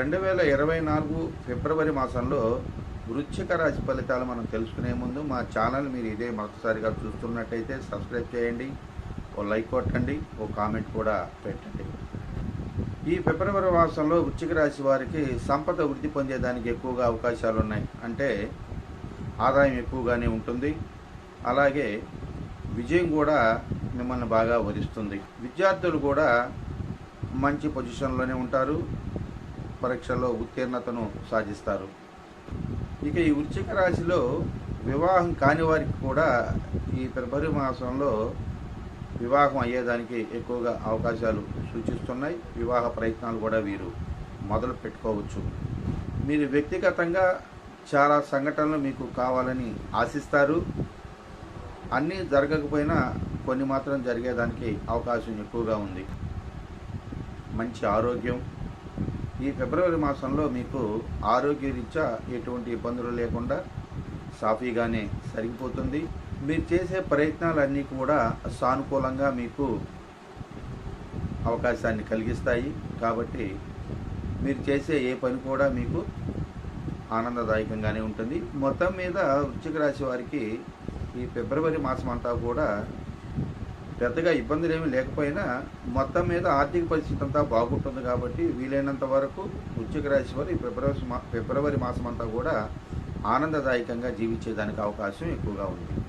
రెండు వేల ఇరవై నాలుగు ఫిబ్రవరి మాసంలో వృశ్చిక రాశి ఫలితాలు మనం తెలుసుకునే ముందు మా ఛానల్ మీరు ఇదే మొదటిసారిగా చూస్తున్నట్టయితే సబ్స్క్రైబ్ చేయండి ఓ లైక్ కొట్టండి ఓ కామెంట్ కూడా పెట్టండి. ఈ ఫిబ్రవరి మాసంలో వృశ్చిక రాశి వారికి సంపద వృద్ధి పొందేదానికి ఎక్కువగా అవకాశాలు ఉన్నాయి అంటే ఆదాయం ఎక్కువగానే ఉంటుంది. అలాగే విజయం కూడా మిమ్మల్ని బాగా వరిస్తుంది. విద్యార్థులు కూడా మంచి పొజిషన్లోనే ఉంటారు. పరీక్షల్లో ఉత్తీర్ణతను సాధిస్తారు. ఇక ఈ వృశ్చిక రాశిలో వివాహం కాని వారికి కూడా ఈ ఫిబ్రవరి మాసంలో వివాహం అయ్యేదానికి ఎక్కువగా అవకాశాలు సూచిస్తున్నాయి. వివాహ ప్రయత్నాలు కూడా వీరు మొదలు పెట్టుకోవచ్చు. మీరు వ్యక్తిగతంగా చాలా సంఘటనలు మీకు కావాలని ఆశిస్తారు. అన్నీ జరగకపోయినా కొన్ని మాత్రం జరిగేదానికి అవకాశం ఎక్కువగా ఉంది. మంచి ఆరోగ్యం ఈ ఫిబ్రవరి మాసంలో మీకు ఆరోగ్యరీత్యా ఎటువంటి ఇబ్బందులు లేకుండా సాఫీగానే సరిగిపోతుంది. మీరు చేసే ప్రయత్నాలన్నీ కూడా సానుకూలంగా మీకు అవకాశాన్ని కలిగిస్తాయి. కాబట్టి మీరు చేసే ఏ పని కూడా మీకు ఆనందదాయకంగానే ఉంటుంది. మొత్తం మీద వృశ్చిక రాశి వారికి ఈ ఫిబ్రవరి మాసం అంతా కూడా పెద్దగా ఇబ్బందులు ఏమీ లేకపోయినా మొత్తం మీద ఆర్థిక పరిస్థితి అంతా బాగుంటుంది కాబట్టి వీలైనంత వరకు వృశ్చిక రాశి వారు ఈ ఫిబ్రవరి మా ఫిబ్రవరి మాసం అంతా కూడా ఆనందదాయకంగా జీవించేదానికి అవకాశం ఎక్కువగా ఉంది.